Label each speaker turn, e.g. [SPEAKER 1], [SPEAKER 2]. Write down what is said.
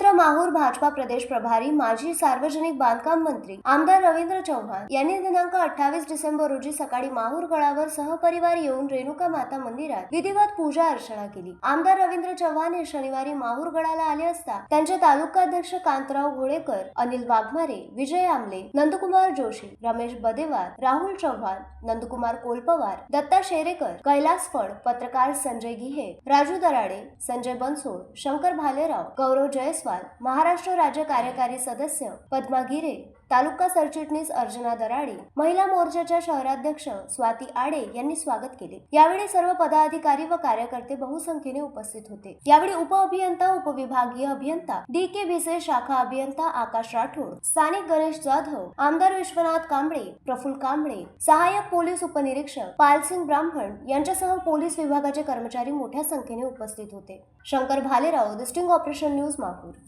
[SPEAKER 1] भाजपा प्रदेश प्रभारी माजी सार्वजनिक बांधकाम मंत्री आमदार रवींद्र चव्हाण यांनी दिनांक अठ्ठावीस डिसेंबर रोजी सकाळी माहूर गडावर सहपरिवार येऊन रेणुका माता मंदिरात विधिवत पूजा अर्चना केली. आमदार रवींद्र चव्हाण हे शनिवारी माहूर गडाला आले असता त्यांचे तालुकाध्यक्ष कांतराव घोडेकर अनिल वाघमारे विजय आमले नंदकुमार जोशी रमेश बदेवार राहुल चव्हाण नंदकुमार कोलपवार दत्ता शेरेकर कैलास फड पत्रकार संजय गिहे राजू दराडे संजय बनसोड शंकर भालेराव गौरव जयस्वाल महाराष्ट्र राज्य कार्यकारी सदस्य पद्मा गिरे तालुका सरचिटणीस अर्चना दराडे महिला मोर्चाच्या शहराध्यक्ष स्वाती आडे यांनी स्वागत केले. यावेळी सर्व पदाधिकारी व कार्यकर्ते बहुसंख्येने उपस्थित होते. यावेळी उप अभियंता उपविभागीय अभियंता डी के भिसे शाखा अभियंता आकाश राठोड स्थानिक गणेश जाधव आमदार विश्वनाथ कांबळे प्रफुल्ल कांबळे सहाय्यक पोलीस उपनिरीक्षक पालसिंग ब्राह्मण यांच्यासह पोलीस विभागाचे कर्मचारी मोठ्या संख्येने उपस्थित होते. Shankar Bhalerao the sting operation news Mahur